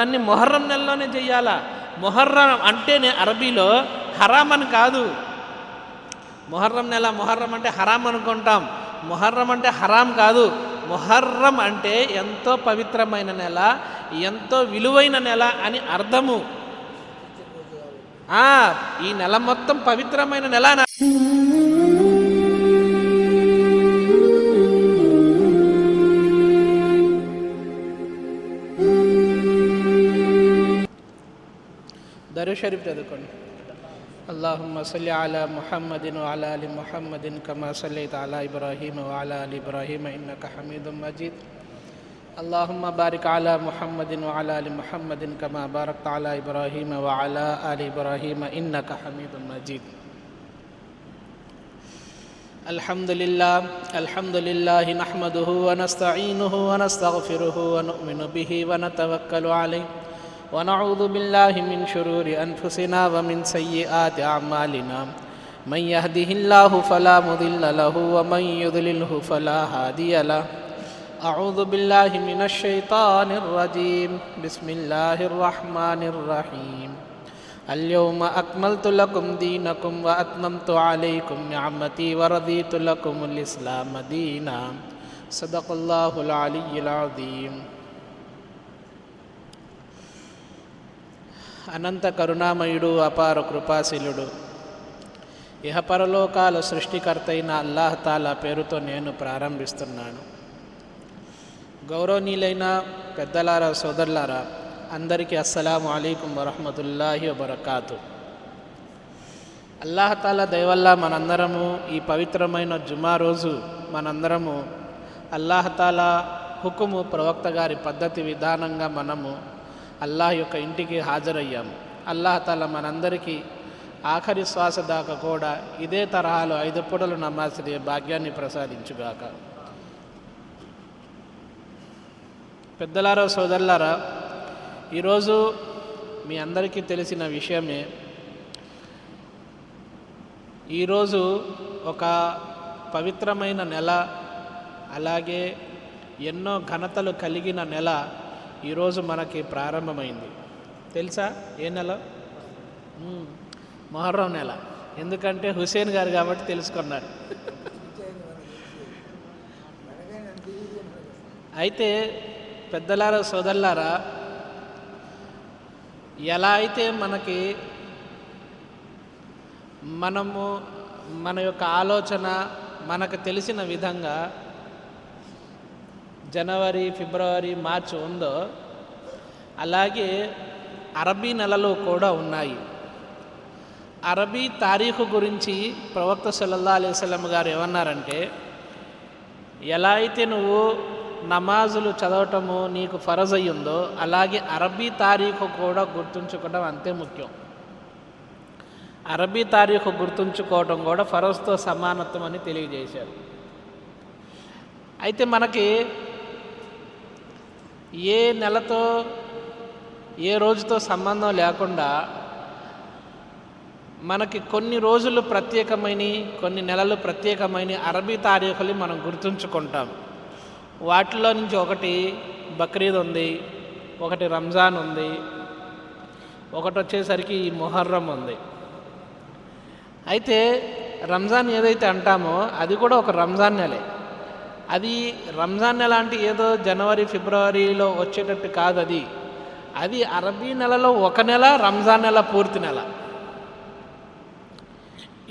దాన్ని మొహర్రం నెలలోనే చెయ్యాలా మొహర్రం అంటేనే అరబీలో హరామ్ అని కాదు. మొహర్రం నెల మొహర్రం అంటే హరామ్ అనుకుంటాం. మొహర్రం అంటే హరాం కాదు. మొహర్రం అంటే ఎంతో పవిత్రమైన నెల ఎంతో విలువైన నెల అని అర్థము. ఆ, ఈ నెల మొత్తం పవిత్రమైన నెల درو شریف ته اللهم صل على محمد وعلى ال محمد كما صليت على إبراهيم وعلى ال إبراهيم انك حميد مجيد اللهم بارك على محمد وعلى ال محمد كما باركت على إبراهيم وعلى ال إبراهيم انك حميد مجيد الحمد لله الحمد لله نحمده ونستعينه ونستغفره ونؤمن به ونتوكل عليه ونعوذ بالله من شرور أنفسنا ومن سيئات أعمالنا. من يهده الله فلا مضل له ومن يضلله فلا هادي له. أعوذ بالله من الشيطان الرجيم. بسم الله الرحمن الرحيم. اليوم أكملت لكم دينكم وأتممت عليكم نعمتي ورضيت لكم الإسلام دينا. صدق الله العلي العظيم. అనంత కరుణామయుడు అపార కృపాశీలుడు. ఇహపరలోకాల సృష్టికర్త అయిన అల్లాహతాలా పేరుతో నేను ప్రారంభిస్తున్నాను. గౌరవనీయులైన పెద్దలారా సోదరులారా అందరికీ అస్సలాము అలైకుం వరహమతుల్లాహి వబర్కాతు. అల్లాహతాల దయవల్ల మనందరము ఈ పవిత్రమైన జుమా రోజు మనందరము అల్లాహతాలా హుకుము ప్రవక్త గారి పద్ధతి విధానంగా మనము అల్లాహ్ యొక్క ఇంటికి హాజరయ్యాము. అల్లాహ్ తల మనందరికీ ఆఖరి శ్వాస దాకా కూడా ఇదే తరహాలో ఐదు పూటలు నమాజే భాగ్యాన్ని ప్రసాదించుగాక. పెద్దలారా సోదరులారా ఈరోజు మీ అందరికీ తెలిసిన విషయమే ఈరోజు ఒక పవిత్రమైన నెల అలాగే ఎన్నో ఘనతలు కలిగిన నెల ఈరోజు మనకి ప్రారంభమైంది. తెలుసా? ఏ నెల? మొహర్రం నెల. ఎందుకంటే హుసేన్ గారు కాబట్టి తెలుసుకున్నారు. అయితే పెద్దలారా సోదరులారా ఎలా అయితే మనకి మనము మన యొక్క ఆలోచన మనకు తెలిసిన విధంగా జనవరి ఫిబ్రవరి మార్చి ఉందో అలాగే అరబీ నెలలు కూడా ఉన్నాయి. అరబీ తారీఖు గురించి ప్రవక్త సల్లల్లా అలైవలం గారు ఏమన్నారంటే ఎలా అయితే నువ్వు నమాజులు చదవటము నీకు ఫరజ్ అయ్యిందో అలాగే అరబీ తారీఖు కూడా గుర్తుంచుకోవడం అంతే ముఖ్యం. అరబీ తారీఖు గుర్తుంచుకోవడం కూడా ఫరజ్తో సమానత్వం అని తెలియజేశారు. అయితే మనకి ఏ నెలతో ఏ రోజుతో సంబంధం లేకుండా మనకి కొన్ని రోజులు ప్రత్యేకమైన కొన్ని నెలలు ప్రత్యేకమైన అరబీ తారీఖులు మనం గుర్తుంచుకుంటాం. వాటిలో నుంచి ఒకటి బక్రీద్ ఉంది ఒకటి రంజాన్ ఉంది ఒకటి వచ్చేసరికి ఈ మొహర్రం ఉంది. అయితే రంజాన్ ఏదైతే అంటామో అది కూడా ఒక రంజాన్ నెలే. అది రంజాన్ నెల అంటే ఏదో జనవరి ఫిబ్రవరిలో వచ్చేటట్టు కాదు అది. అది అరబీ నెలలో ఒక నెల రంజాన్ నెల పూర్తి నెల.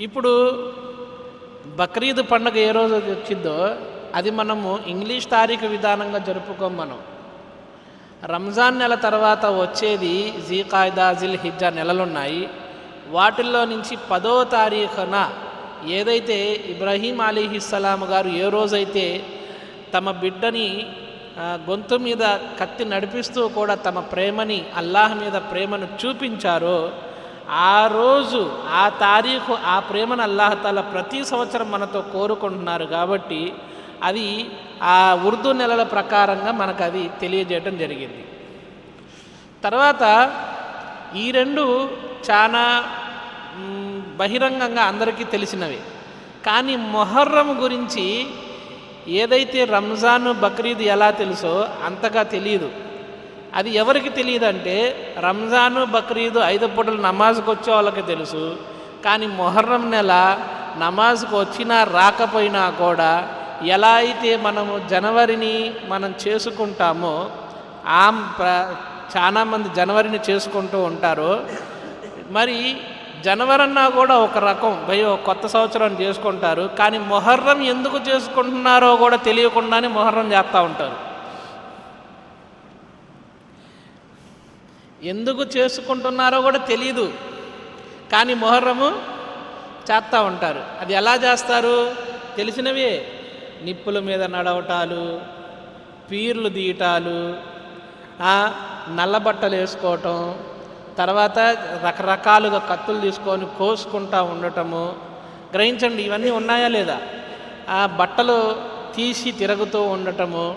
ఇప్పుడు బక్రీద్ పండుగ ఏ రోజు వచ్చిందో అది మనము ఇంగ్లీష్ తారీఖు విధానంగా జరుపుకోం మనం. రంజాన్ నెల తర్వాత వచ్చేది జీకాయిదా జిల్ హిజ్జా నెలలున్నాయి. వాటిల్లో నుంచి పదో తారీఖున ఏదైతే ఇబ్రహీం అలీహిస్సలాం గారు ఏ రోజైతే తమ బిడ్డని గొంతు మీద కత్తి నడిపిస్తూ కూడా తమ ప్రేమని అల్లాహ్ మీద ప్రేమను చూపించారో ఆ రోజు ఆ తారీఖు ఆ ప్రేమను అల్లాహతాల ప్రతి సంవత్సరం మనతో కోరుకుంటున్నారు కాబట్టి అది ఆ ఉర్దూ నెలల ప్రకారంగా మనకు అది తెలియజేయడం జరిగింది. తర్వాత ఈ రెండు చాలా బహిరంగంగా అందరికీ తెలిసినవి. కానీ మొహర్రం గురించి ఏదైతే రంజాన్ బక్రీద్ ఎలా తెలుసో అంతగా తెలియదు అది ఎవరికి తెలియదంటే రంజాను బక్రీదు ఐదు పూటలు నమాజ్కి వచ్చే వాళ్ళకి తెలుసు. కానీ మొహర్రం నెల నమాజ్కి వచ్చినా రాకపోయినా కూడా ఎలా అయితే మనము జనవరిని మనం చేసుకుంటామో ఆ చాలామంది జనవరిని చేసుకుంటూ ఉంటారో మరి జనవరి అన్నా కూడా ఒక రకం. భయో కొత్త సంవత్సరం చేసుకుంటారు. కానీ మొహర్రం ఎందుకు చేసుకుంటున్నారో కూడా తెలియకుండానే మొహర్రం చేస్తూ ఉంటారు. ఎందుకు చేసుకుంటున్నారో కూడా తెలియదు కానీ మొహర్రము చేస్తూ ఉంటారు. అది ఎలా చేస్తారు? తెలిసినవే. నిప్పుల మీద నడవటాలు పీర్లు దీయటాలు నల్లబట్టలు నల్ల బట్టలు వేసుకోవటం తర్వాత రకరకాలుగా కత్తులు తీసుకొని కోసుకుంటా ఉండటము. గ్రహించండి ఇవన్నీ ఉన్నాయా లేదా? ఆ బట్టలు తీసి తిరుగుతూ ఉండటము.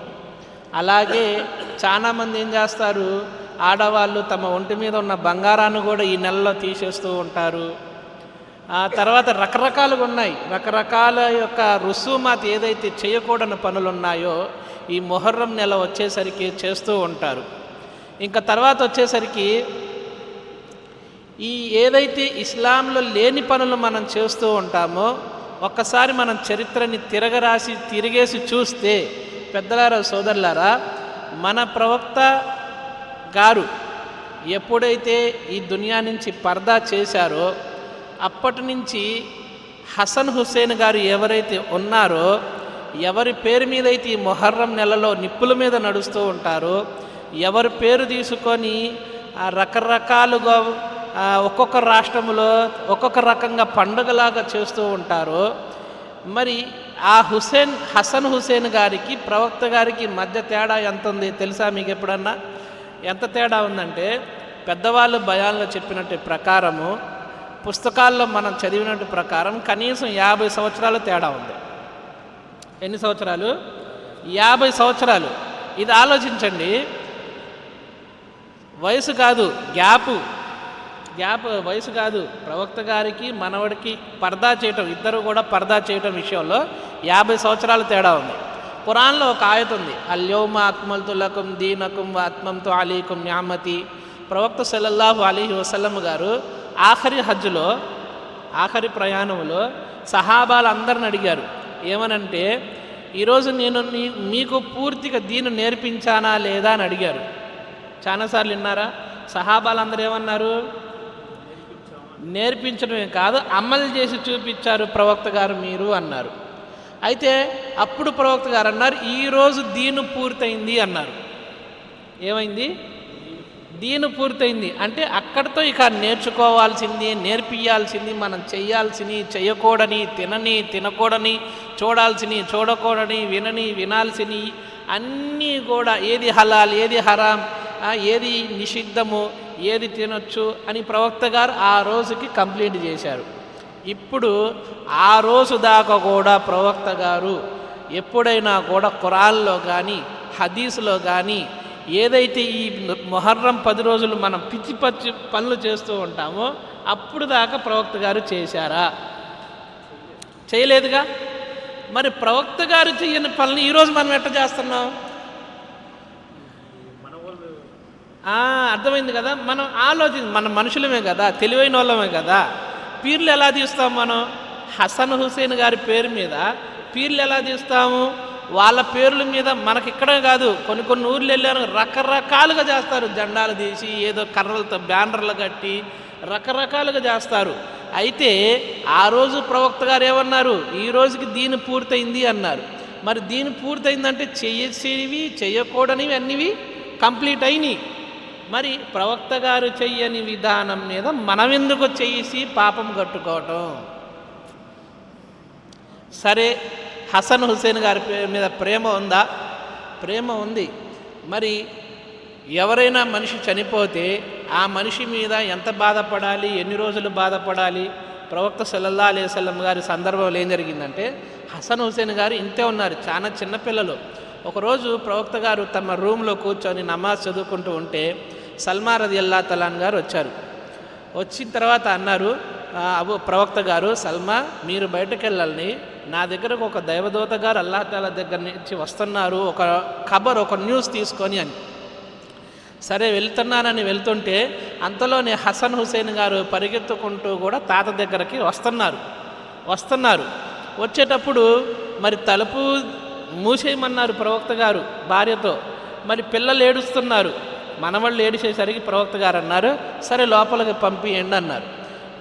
అలాగే చాలామంది ఏం చేస్తారు? ఆడవాళ్ళు తమ ఒంటి మీద ఉన్న బంగారాన్ని కూడా ఈ నెలలో తీసేస్తూ ఉంటారు. ఆ తర్వాత రకరకాలుగా ఉన్నాయి. రకరకాల యొక్క రుసుమాత్ ఏదైతే చేయకూడని పనులు ఉన్నాయో ఈ మొహర్రం నెల వచ్చేసరికి చేస్తూ ఉంటారు. ఇంకా తర్వాత వచ్చేసరికి ఈ ఏదైతే ఇస్లాంలో లేని పనులు మనం చేస్తూ ఉంటామో ఒక్కసారి మనం చరిత్రని తిరగరాసి తిరిగేసి చూస్తే పెద్దలారా సోదరులారా మన ప్రవక్త గారు ఎప్పుడైతే ఈ దునియా నుంచి పర్దా చేశారో అప్పటి నుంచి హసన్ హుసేన్ గారు ఎవరైతే ఉన్నారో ఎవరి పేరు మీద అయితే ఈ మొహర్రం నెలలో నిప్పుల మీద నడుస్తూ ఉంటారో ఎవరి పేరు తీసుకొని ఆ రకరకాలుగా ఒక్కొక్క రాష్ట్రంలో ఒక్కొక్క రకంగా పండుగలాగా చేస్తూ ఉంటారో. మరి ఆ హుసేన్ హసన్ హుసేన్ గారికి ప్రవక్త గారికి మధ్య తేడా ఎంత ఉంది తెలుసా మీకు ఎప్పుడన్నా? ఎంత తేడా ఉందంటే పెద్దవాళ్ళు భయాల్లో చెప్పినట్టు ప్రకారము పుస్తకాల్లో మనం చదివినట్టు ప్రకారం కనీసం యాభై సంవత్సరాలు తేడా ఉంది. ఎన్ని సంవత్సరాలు? యాభై సంవత్సరాలు. ఇది ఆలోచించండి. వయసు కాదు గ్యాపు. గ్యాప్ వయసు కాదు. ప్రవక్త గారికి మనవడికి పర్దా చేయటం ఇద్దరు కూడా పర్దా చేయటం విషయంలో యాభై సంవత్సరాల తేడా ఉంది. పురాణంలో ఒక ఆయత ఉంది. అల్యోమ ఆత్మల్తులకుం దీనకుం ఆత్మంతో అలీకం న్యామతి. ప్రవక్త సల్లల్లాహు అలీ వసల్లం గారు ఆఖరి హజ్జులో ఆఖరి ప్రయాణంలో సహాబాలు అందరిని అడిగారు. ఏమనంటే ఈరోజు నేను మీకు పూర్తిగా దీని నేర్పించానా లేదా? అని అడిగారు. చాలాసార్లు విన్నారా? సహాబాలు అందరూ ఏమన్నారు? నేర్పించడమే కాదు అమలు చేసి చూపించారు ప్రవక్త గారు మీరు అన్నారు. అయితే అప్పుడు ప్రవక్త గారు అన్నారు ఈరోజు దీని పూర్తయింది అన్నారు. ఏమైంది? దీని పూర్తయింది. అంటే అక్కడితో ఇక నేర్చుకోవాల్సింది నేర్పియాల్సింది మనం చేయాల్సింది చేయకూడని తినని తినకూడని చూడాల్సిని చూడకూడని వినని వినాల్సిని అన్నీ కూడా ఏది హలాల్ ఏది హరాం ఏది నిషిద్ధము ఏది తినొచ్చు అని ప్రవక్త గారు ఆ రోజుకి కంప్లీట్ చేశారు. ఇప్పుడు ఆ రోజు దాకా కూడా ప్రవక్త గారు ఎప్పుడైనా కూడా ఖురాన్లో కానీ హదీస్లో కానీ ఏదైతే ఈ మొహర్రం పది రోజులు మనం పిచ్చి పచ్చి పనులు చేస్తూ ఉంటామో అప్పుడు దాకా ప్రవక్త గారు చేశారా? చేయలేదుగా? మరి ప్రవక్త గారు చేయని పనులు ఈరోజు మనం ఎట్ట చేస్తున్నాం ఆ, అర్థమైంది కదా? మనం ఆలోచి మన మనుషులమే కదా? తెలివైన వాళ్ళమే కదా? పీర్లు ఎలా తీస్తాం మనం? హసన్ హుసేన్ గారి పేరు మీద పీర్లు ఎలా తీస్తాము? వాళ్ళ పేర్ల మీద మనకి ఇక్కడ కాదు కొన్ని కొన్ని ఊర్లు వెళ్ళారు రకరకాలుగా చేస్తారు. జెండాలు తీసి ఏదో కర్రలతో బ్యానర్లు కట్టి రకరకాలుగా చేస్తారు. అయితే ఆ రోజు ప్రవక్త గారు ఏమన్నారు? ఈ రోజుకి దీని పూర్తయింది అన్నారు. మరి దీని పూర్తయిందంటే చేసేవి చేయకూడనివి అన్నివి కంప్లీట్ అయినాయి. మరి ప్రవక్త గారు చెయ్యని విధానం మీద మనమెందుకు చేసి పాపం కట్టుకోవటం? సరే హసన్ హుసేన్ గారి మీద ప్రేమ ఉందా? ప్రేమ ఉంది. మరి ఎవరైనా మనిషి చనిపోతే ఆ మనిషి మీద ఎంత బాధపడాలి? ఎన్ని రోజులు బాధపడాలి? ప్రవక్త సల్లల్లా అలైవల్లం గారి సందర్భంలో ఏం జరిగిందంటే హసన్ హుసేన్ గారు ఇంతే ఉన్నారు చాలా చిన్నపిల్లలు ఒకరోజు ప్రవక్త గారు తమ రూమ్లో కూర్చొని నమాజ్ చదువుకుంటూ ఉంటే సల్మా రది అల్లా తలాన్ గారు వచ్చారు. వచ్చిన తర్వాత అన్నారు అబు ప్రవక్త గారు సల్మా మీరు బయటకు వెళ్ళాలని. నా దగ్గరకు ఒక దైవదూత గారు అల్లా తాలా దగ్గర నుంచి వస్తున్నారు. ఒక ఖబర్ ఒక న్యూస్ తీసుకొని అని. సరే వెళ్తున్నానని వెళ్తుంటే అంతలోనే హసన్ హుసేన్ గారు పరిగెత్తుకుంటూ కూడా తాత దగ్గరికి వస్తున్నారు. వస్తున్నారు. వచ్చేటప్పుడు మరి తలుపు మూసేయమన్నారు ప్రవక్త గారు భార్యతో. మరి పిల్లలు ఏడుస్తున్నారు. మనవాళ్ళు ఏడిచేసరికి ప్రవక్త గారు అన్నారు సరే లోపలికి పంపియండి అన్నారు.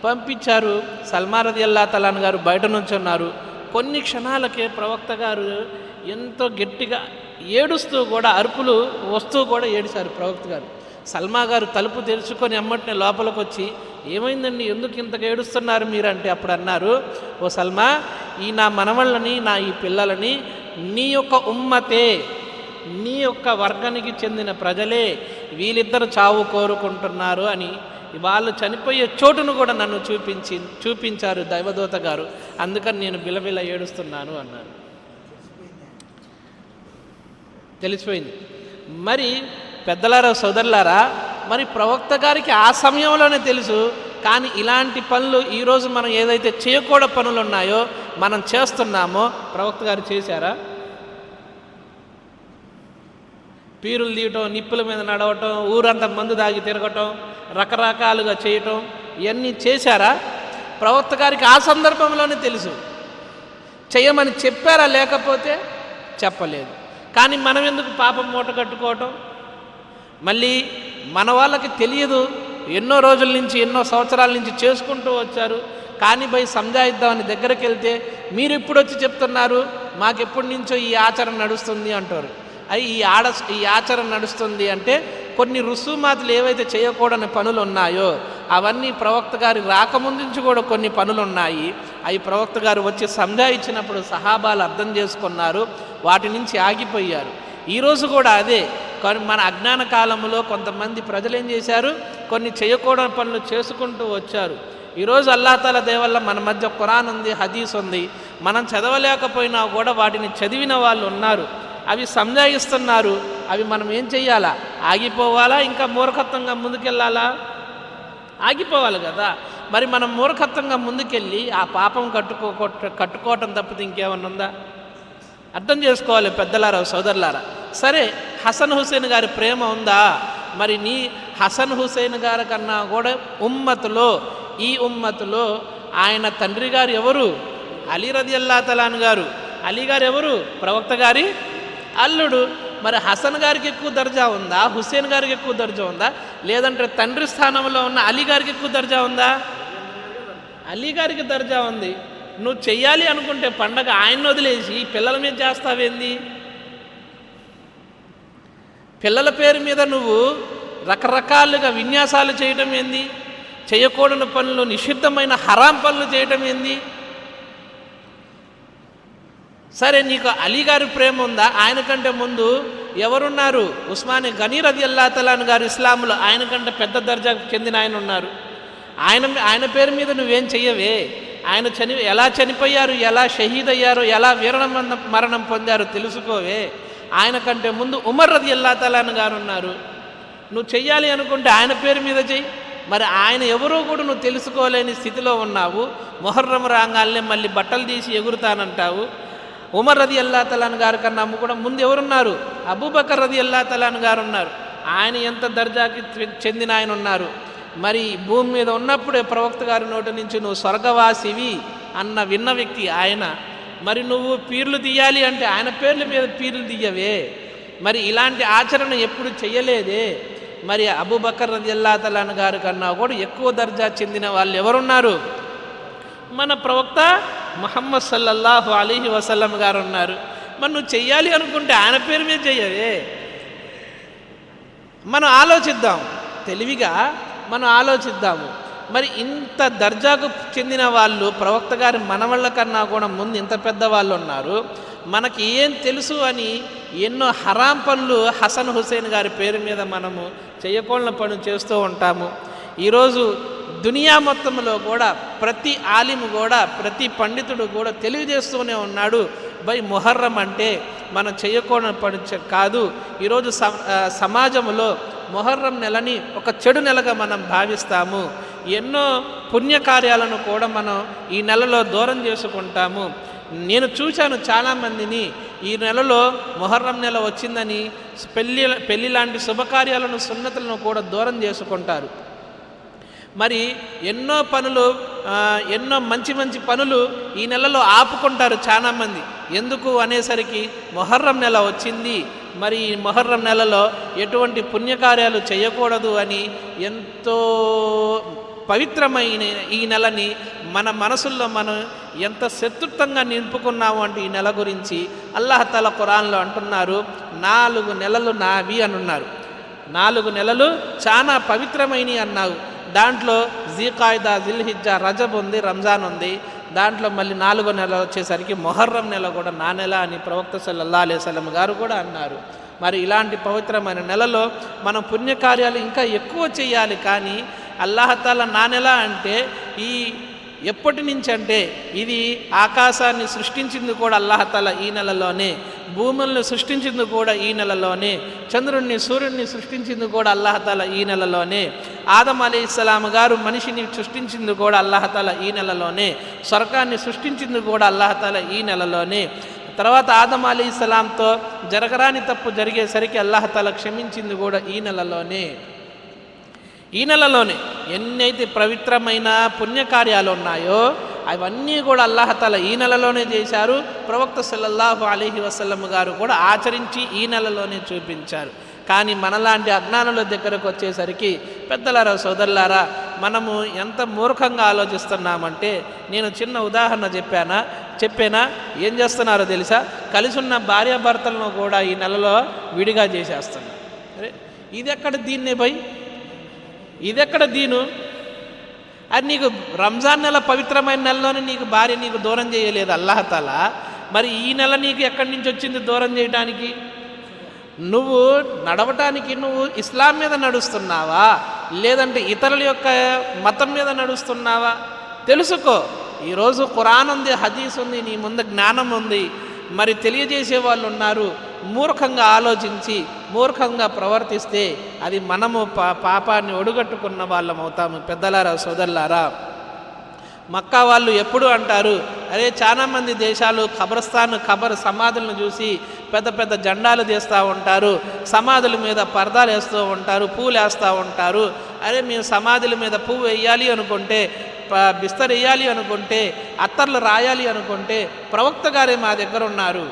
పంపించారు. సల్మారది అల్లా తలాన్ గారు బయట నుంచి ఉన్నారు. కొన్ని క్షణాలకే ప్రవక్త గారు ఎంతో గట్టిగా ఏడుస్తూ కూడా అరుపులు వస్తూ కూడా ఏడిశారు ప్రవక్త గారు. సల్మా గారు తలుపు తెరుచుకొని అమ్మటిని లోపలికి వచ్చి ఏమైందండి? ఎందుకు ఇంతగా ఏడుస్తున్నారు మీరంటే? అప్పుడు అన్నారు ఓ సల్మా ఈ నా మనవళ్ళని నా ఈ పిల్లలని నీ యొక్క ఉమ్మతే నీ యొక్క వర్గానికి చెందిన ప్రజలే వీళ్ళిద్దరు చావు కోరుకుంటున్నారు అని వాళ్ళు చనిపోయే చోటును కూడా నన్ను చూపించి చూపించారు దైవదూత గారు. అందుకని నేను బిలబిల ఏడుస్తున్నాను అన్నారు తెలిసిపోయింది. మరి పెద్దలారా సోదరులారా మరి ప్రవక్త గారికి ఆ సమయంలోనే తెలుసు కానీ ఇలాంటి పనులు ఈరోజు మనం ఏదైతే చేయకూడ పనులు ఉన్నాయో మనం చేస్తున్నామో ప్రవక్త గారు చేశారా? పీరులు తీయటం నిప్పుల మీద నడవటం ఊరంతా మందు దాగి తిరగటం రకరకాలుగా చేయటం ఇవన్నీ చేశారా? ప్రవక్త గారికి ఆ సందర్భంలోనే తెలుసు. చేయమని చెప్పారా? లేకపోతే చెప్పలేదు. కానీ మనం ఎందుకు పాపం మూట కట్టుకోవటం? మళ్ళీ మన వాళ్ళకి తెలియదు. ఎన్నో రోజుల నుంచి ఎన్నో సంవత్సరాల నుంచి చేసుకుంటూ వచ్చారు. కానీ పోయి సంజాయిద్దామని దగ్గరికి వెళ్తే మీరు ఇప్పుడు వచ్చి చెప్తున్నారు? మాకెప్పటి నుంచో ఈ ఆచరణ నడుస్తుంది అంటారు. అయి ఈ ఆడ ఈ ఆచరణ నడుస్తుంది అంటే కొన్ని రుసుమాతులు ఏవైతే చేయకూడని పనులు ఉన్నాయో అవన్నీ ప్రవక్త గారి రాకముందు నుంచి కూడా కొన్ని పనులు ఉన్నాయి అవి ప్రవక్త గారు వచ్చి సంజాయించినప్పుడు సహాబాలు అర్థం చేసుకున్నారు. వాటి నుంచి ఆగిపోయారు. ఈరోజు కూడా అదే. కానీ మన అజ్ఞాన కాలంలో కొంతమంది ప్రజలు ఏం చేశారు? కొన్ని చేయకూడని పనులు చేసుకుంటూ వచ్చారు. ఈరోజు అల్లాతాల దేవల్ల మన మధ్య ఖురాన్ ఉంది హదీస్ ఉంది. మనం చదవలేకపోయినా కూడా వాటిని చదివిన వాళ్ళు ఉన్నారు. అవి సంజాయిస్తున్నారు. అవి మనం ఏం చెయ్యాలా? ఆగిపోవాలా? ఇంకా మూర్ఖత్వంగా ముందుకెళ్ళాలా? ఆగిపోవాలి కదా. మరి మనం మూర్ఖత్వంగా ముందుకెళ్ళి ఆ పాపం కట్టుకో కట్టుకోవటం తప్పితే ఇంకేమన్నా ఉందా? అర్థం చేసుకోవాలి పెద్దలారా సోదరులారా. సరే హసన్ హుసేన్ గారి ప్రేమ ఉందా? మరి నీ హసన్ హుసేన్ గారి కన్నా కూడా ఉమ్మతులో ఈ ఉమ్మతులో ఆయన తండ్రి గారు ఎవరు? అలీ రది అల్లా తలాన్ గారు. అలీ గారు ఎవరు? ప్రవక్త గారి అల్లుడు మరి హసన్ గారికి ఎక్కువ దర్జా ఉందా? హుసేన్ గారికి ఎక్కువ దర్జా ఉందా? లేదంటే తండ్రి స్థానంలో ఉన్న అలీ గారికి ఎక్కువ దర్జా ఉందా? అలీ గారికి దర్జా ఉంది. నువ్వు చెయ్యాలి అనుకుంటే పండగ ఆయన వదిలేసి పిల్లల మీద చేస్తావేంది? పిల్లల పేరు మీద నువ్వు రకరకాలుగా విన్యాసాలు చేయటం ఏంది? చేయకూడని పనులు నిషిద్ధమైన హరాం పనులు చేయటం ఏంది? సరే నీకు అలీ గారి ప్రేమ ఉందా? ఆయన కంటే ముందు ఎవరున్నారు? ఉస్మాని గనీర్ అది అల్లాతలాన్ గారు ఇస్లాంలో ఆయన కంటే పెద్ద దర్జాకు చెందిన ఆయన ఉన్నారు. ఆయన ఆయన పేరు మీద నువ్వేం చెయ్యవే? ఆయన చని ఎలా చనిపోయారు? ఎలా షహీద్ అయ్యారు? ఎలా వీరణ మరణం పొందారు తెలుసుకోవే. ఆయన కంటే ముందు ఉమర్ రది అల్లాతలాన్ గారు ఉన్నారు. నువ్వు చెయ్యాలి అనుకుంటే ఆయన పేరు మీద చెయ్యి. మరి ఆయన ఎవరో కూడా నువ్వు తెలుసుకోలేని స్థితిలో ఉన్నావు. మొహర్రం రాగాల్నే మళ్ళీ బట్టలు తీసి ఎగురుతానంటావు. ఉమర్ రది అల్లా తలాన్ గారు కన్నా కూడా ముందు ఎవరున్నారు? అబూబకర్ రది అల్లా తలాన్ గారు ఉన్నారు. ఆయన ఎంత దర్జాకి చెందిన ఆయన ఉన్నారు. మరి భూమి మీద ఉన్నప్పుడే ప్రవక్త గారి నోటి నుంచి నువ్వు స్వర్గవాసివి అన్న విన్న వ్యక్తి ఆయన. మరి నువ్వు పీర్లు తీయాలి అంటే ఆయన పేర్ల మీద పీర్లు తీయవే. మరి ఇలాంటి ఆచరణ ఎప్పుడు చెయ్యలేదే. మరి అబూబకర్ రది అల్లా తలాన్ గారు కన్నా కూడా ఎక్కువ దర్జా చెందిన వాళ్ళు ఎవరున్నారు? మన ప్రవక్త మహమ్మద్ సల్లల్లాహు అలీహి వసల్లం గారు ఉన్నారు మరి నువ్వు చెయ్యాలి అనుకుంటే ఆయన పేరు మీద చెయ్యవే. మనం ఆలోచిద్దాం. తెలివిగా మనం ఆలోచిద్దాము. మరి ఇంత దర్జాకు చెందిన వాళ్ళు ప్రవక్త గారి మనవళ్ళ కన్నా కూడా ముందు ఇంత పెద్ద వాళ్ళు ఉన్నారు. మనకి ఏం తెలుసు అని ఎన్నో హరాం పనులు హసన్ హుసేన్ గారి పేరు మీద మనము చేయకూడని పనులు చేస్తూ ఉంటాము. ఈరోజు దునియా మొత్తంలో కూడా ప్రతి ఆలిము కూడా ప్రతి పండితుడు కూడా తెలియజేస్తూనే ఉన్నాడు బై మొహర్రం అంటే మనం చేయకూడని పని కాదు. ఈరోజు సమాజంలో మొహర్రం నెలని ఒక చెడు నెలగా మనం భావిస్తాము. ఎన్నో పుణ్యకార్యాలను కూడా మనం ఈ నెలలో దూరం చేసుకుంటాము. నేను చూశాను చాలామందిని ఈ నెలలో మొహర్రం నెల వచ్చిందని పెళ్ళి పెళ్ళి లాంటి శుభకార్యాలను సున్నతులను కూడా దూరం చేసుకుంటారు. మరి ఎన్నో పనులు ఎన్నో మంచి మంచి పనులు ఈ నెలలో ఆపుకుంటారు చాలామంది. ఎందుకు అనేసరికి మొహర్రం నెల వచ్చింది. మరి ఈ మొహర్రం నెలలో ఎటువంటి పుణ్యకార్యాలు చేయకూడదు అని ఎంతో పవిత్రమైన ఈ నెలని మన మనసుల్లో మనం ఎంత శత్రుత్వంగా నింపుకున్నాము అంటే ఈ నెల గురించి అల్లహతల ఖురాన్లో అంటున్నారు. నాలుగు నెలలు నావి అనున్నారు నాలుగు నెలలు చాలా పవిత్రమైనవి అన్నావు. దాంట్లో జీకాయిదా జిల్హిజ్జా రజబ్ ఉంది రంజాన్ ఉంది. దాంట్లో మళ్ళీ నాలుగో నెల వచ్చేసరికి మొహర్రం నెల కూడా నా నెల అని ప్రవక్త సల్లల్లా అలైవలం గారు కూడా అన్నారు. మరి ఇలాంటి పవిత్రమైన నెలలో మనం పుణ్యకార్యాలు ఇంకా ఎక్కువ చేయాలి కానీ అల్లాహతాల నా నెల అంటే ఈ ఎప్పటి నుంచి అంటే ఇది ఆకాశాన్ని సృష్టించింది కూడా అల్లాహతాల ఈ నెలలోనే భూములను సృష్టించింది కూడా ఈ నెలలోనే చంద్రుణ్ణి సూర్యుడిని సృష్టించింది కూడా అల్లాహతాల ఈ నెలలోనే. ఆదం అలీ ఇస్లాం గారు మనిషిని సృష్టించింది కూడా అల్లాహతాల ఈ నెలలోనే స్వర్గాన్ని సృష్టించింది కూడా అల్లాహతాల ఈ నెలలోనే. తర్వాత ఆదం అలీ ఇస్లాంతో జరగరాని తప్పు జరిగేసరికి అల్లాహతాల క్షమించింది కూడా ఈ నెలలోనే. ఈ నెలలోనే ఎన్నైతే పవిత్రమైన పుణ్యకార్యాలు ఉన్నాయో అవన్నీ కూడా అల్లాహతాల ఈ నెలలోనే చేశారు. ప్రవక్త సల్లల్లాహు అలీహి వసల్లం గారు కూడా ఆచరించి ఈ నెలలోనే చూపించారు. కానీ మనలాంటి అజ్ఞానుల దగ్గరకు వచ్చేసరికి పెద్దలారా సోదరులారా మనము ఎంత మూర్ఖంగా ఆలోచిస్తున్నామంటే నేను చిన్న ఉదాహరణ చెప్పానా చెప్పేనా ఏం చేస్తున్నారో తెలుసా? కలిసి ఉన్న భార్యాభర్తలను కూడా ఈ నెలలో విడిగా చేసేస్తున్నారు అరే ఇది ఎక్కడ దీన్నే పోయి ఇదెక్కడ దీను? అది నీకు రంజాన్ నెల పవిత్రమైన నెలలోనే నీకు భార్య నీకు దూరం చేయలేదు అల్లాహతలా మరి ఈ నెల నీకు ఎక్కడి నుంచి వచ్చింది దూరం చేయడానికి నువ్వు నడవటానికి నువ్వు ఇస్లాం మీద నడుస్తున్నావా? లేదంటే ఇతరుల యొక్క మతం మీద నడుస్తున్నావా? తెలుసుకో ఈరోజు ఖురాన్ ఉంది హదీస్ ఉంది నీ ముందు జ్ఞానం ఉంది మరి తెలియజేసే వాళ్ళు ఉన్నారు మూర్ఖంగా ఆలోచించి మూర్ఖంగా ప్రవర్తిస్తే అది మనము పా పాపాన్ని ఒడుగట్టుకున్న వాళ్ళం అవుతాము పెద్దలారా సోదరులారా. మక్కా వాళ్ళు ఎప్పుడు అంటారు అరే చాలామంది దేశాలు ఖబరస్థాన్ ఖబర్ సమాధులను చూసి పెద్ద పెద్ద జెండాలు తీస్తూ ఉంటారు సమాధుల మీద పరదాలు వేస్తూ ఉంటారు పూలు వేస్తూ ఉంటారు. అరే మేము సమాధుల మీద పువ్వు వేయాలి అనుకుంటే బిస్తర్ వేయాలి అనుకుంటే అత్తర్లు రాయాలి అనుకుంటే ప్రవక్త గారే మా దగ్గర ఉన్నారు.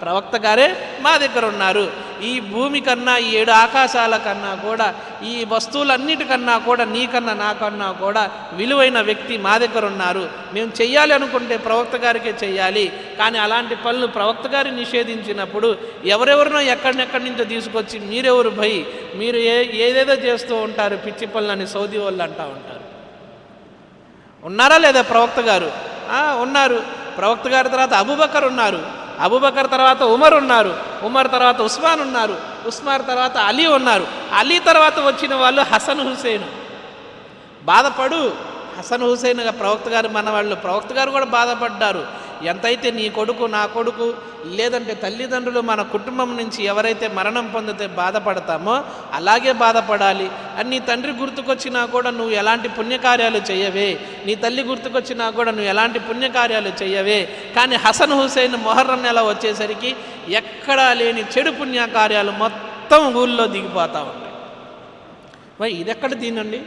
ప్రవక్త గారే మా దగ్గర ఉన్నారు. ఈ భూమి కన్నా ఈ ఏడు ఆకాశాల కన్నా కూడా ఈ వస్తువులన్నిటికన్నా కూడా నీకన్నా నాకన్నా కూడా విలువైన వ్యక్తి మా దగ్గర ఉన్నారు. మేము చెయ్యాలి అనుకుంటే ప్రవక్త గారికే చెయ్యాలి. కానీ అలాంటి పనులు ప్రవక్త గారి నిషేధించినప్పుడు ఎవరెవరినో ఎక్కడినెక్కడి నుంచో తీసుకొచ్చి మీరెవరు భయ్? మీరు ఏ ఏదేదో చేస్తూ ఉంటారు పిచ్చి పనులని సౌదీ వాళ్ళు అంటూ ఉంటారు. ఉన్నారా లేదా ప్రవక్త గారు? ఉన్నారు. ప్రవక్త గారి తర్వాత అబుబకర్ ఉన్నారు. అబుబకర్ తర్వాత ఉమర్ ఉన్నారు. ఉమర్ తర్వాత ఉస్మాన్ ఉన్నారు. ఉస్మాన్ తర్వాత అలీ ఉన్నారు. అలీ తర్వాత వచ్చిన వాళ్ళు హసన్ హుసేన్. బాధపడు. హసన్ హుసేన్ ప్రవక్త గారు మన వాళ్ళు ప్రవక్త గారు కూడా బాధపడ్డారు. ఎంతైతే నీ కొడుకు నా కొడుకు లేదంటే తల్లిదండ్రులు మన కుటుంబం నుంచి ఎవరైతే మరణం పొందితే బాధపడతామో అలాగే బాధపడాలి. అని నీ తండ్రి గుర్తుకొచ్చినా కూడా నువ్వు ఎలాంటి పుణ్యకార్యాలు చేయవే. నీ తల్లి గుర్తుకొచ్చినా కూడా నువ్వు ఎలాంటి పుణ్యకార్యాలు చేయవే. కానీ హసన్ హుసేన్ మొహర్రం నెల వచ్చేసరికి ఎక్కడా లేని చెడు పుణ్యకార్యాలు మొత్తం ఊళ్ళో దిగిపోతా ఉంటాయి. మరి ఇదెక్కడ దీనండి?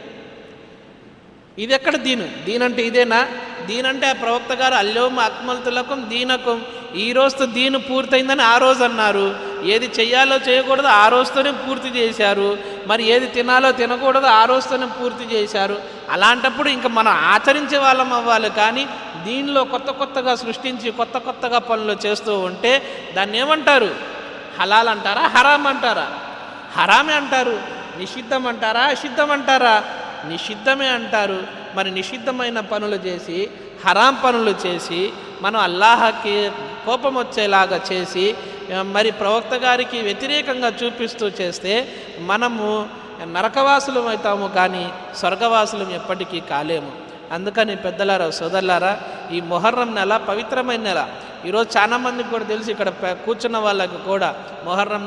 ఇది ఎక్కడ దీను? దీనంటే ఇదేనా? దీనంటే ఆ ప్రవక్త గారు అల్లోమ అక్మల్తులకం దీనకం. ఈ రోజుతో దీని పూర్తయిందని ఆ రోజు అన్నారు. ఏది చెయ్యాలో చేయకూడదు ఆ రోజుతోనే పూర్తి చేశారు. మరి ఏది తినాలో తినకూడదు ఆ రోజుతోనే పూర్తి చేశారు. అలాంటప్పుడు ఇంకా మనం ఆచరించే వాళ్ళం అవ్వాలి. కానీ దీనిలో కొత్త కొత్తగా సృష్టించి కొత్త కొత్తగా పనులు చేస్తూ ఉంటే దాన్ని ఏమంటారు? హలాల్ అంటారా? హరామ్ అంటారా? హరామే అంటారు. నిషిద్ధం అంటారా? అసిద్ధం అంటారా? నిషిద్ధమే అంటారు. మరి నిషిద్ధమైన పనులు చేసి హరాం పనులు చేసి మనం అల్లాహకి కోపం వచ్చేలాగా చేసి మరి ప్రవక్త గారికి వ్యతిరేకంగా చూపిస్తూ చేస్తే మనము నరకవాసులం అవుతాము కానీ స్వర్గవాసులం ఎప్పటికీ కాలేము. అందుకని పెద్దలారా సోదరులారా ఈ మొహర్రం నెల పవిత్రమైన నెల. ఈరోజు చాలా మందికి కూడా తెలిసి ఇక్కడ కూర్చున్న వాళ్ళకి కూడా మొహర్రం నెల